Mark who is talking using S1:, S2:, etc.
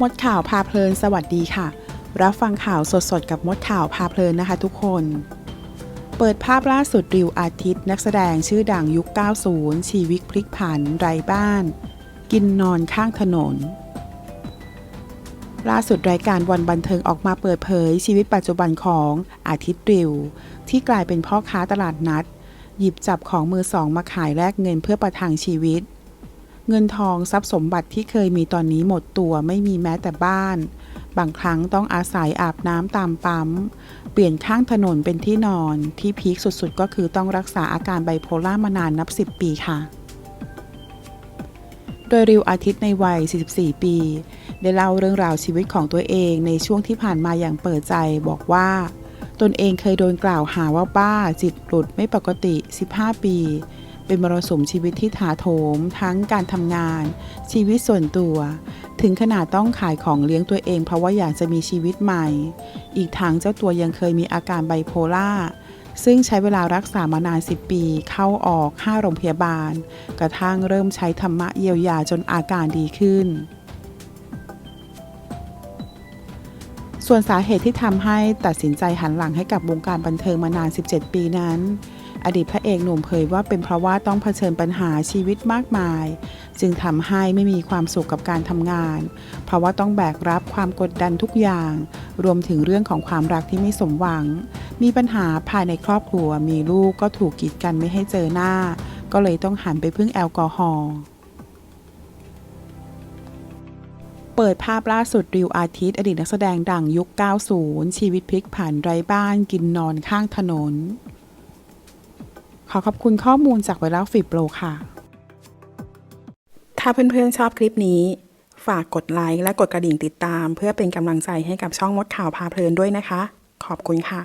S1: มดข่าวพาเพลินสวัสดีค่ะ รับฟังข่าวสดๆ กับมดข่าวพาเพลินนะคะทุกคน เปิดภาพล่าสุดริวอาทิตย์ นักแสดงชื่อดังยุค 90 ชีวิตพลิกผันไร้บ้าน กินนอนข้างถนน ล่าสุดรายการวันบันเทิงออกมาเปิดเผยชีวิตปัจจุบันของอาทิตย์ริว ที่กลายเป็นพ่อค้าตลาดนัด หยิบจับของมือสองมาขายแลกเงินเพื่อประทังชีวิต เงินทองทรัพย์สมบัติที่เคยมีตอนนี้หมดตัวไม่มีแม้แต่บ้าน บางครั้งต้องอาศัยอาบน้ำตามปั๊ม เปลี่ยนข้างถนนเป็นที่นอน ที่พีคสุดๆ ก็คือต้องรักษาอาการไบโพล่ามานานนับ 10 ปีค่ะ โดยริวอาทิตย์ในวัย 44 ปี ได้เล่าเรื่องราวชีวิตของตัวเองในช่วงที่ผ่านมาอย่างเปิดใจบอกว่า ตนเองเคยโดนกล่าวหาว่าบ้าจิตหลุดไม่ปกติ 15 ปี เป็นมรสุมชีวิตที่ถาโถม ทั้งการทำงาน ชีวิตส่วนตัว ถึงขนาดต้องขายของเลี้ยงตัวเอง เพราะว่าอยากจะมีชีวิตใหม่ อีกทั้งเจ้าตัวยังเคยมีอาการไบโพล่าซึ่งใช้เวลารักษามานาน 10 ปี เข้าออก 5 โรงพยาบาล กระทั่งเริ่มใช้ธรรมะเยียวยาจนอาการดีขึ้น ส่วนสาเหตุที่ทำให้ตัดสินใจหันหลังให้กับวงการบันเทิงมานาน 17 ปีนั้น อดีตพระเอกหนุ่มเผยว่าเป็นเพราะว่าต้องเผชิญปัญหาชีวิตมากมาย จึงทำให้ไม่มีความสุขกับการทำงาน เพราะว่าต้องแบกรับความกดดันทุกอย่าง รวมถึงเรื่องของความรักที่ไม่สมหวัง มีปัญหาภายในครอบครัว มีลูกก็ถูกกีดกันไม่ให้เจอหน้า ก็เลยต้องหันไปพึ่งแอลกอฮอล์เปิดภาพล่าสุดริวอาทิตย์ อดีตนักแสดงดังยุค 90 ชีวิตพลิกผันไร้บ้านกินนอนข้างถนน ขอขอบคุณข้อมูลจากไวรัลฟิบโรค่ะ ถ้าเพื่อนๆชอบคลิปนี้ ฝากกดไลค์และกดกระดิ่งติดตาม เพื่อเป็นกำลังใจให้กับช่องมดข่าวพาเพลินด้วยนะคะ ขอบคุณค่ะ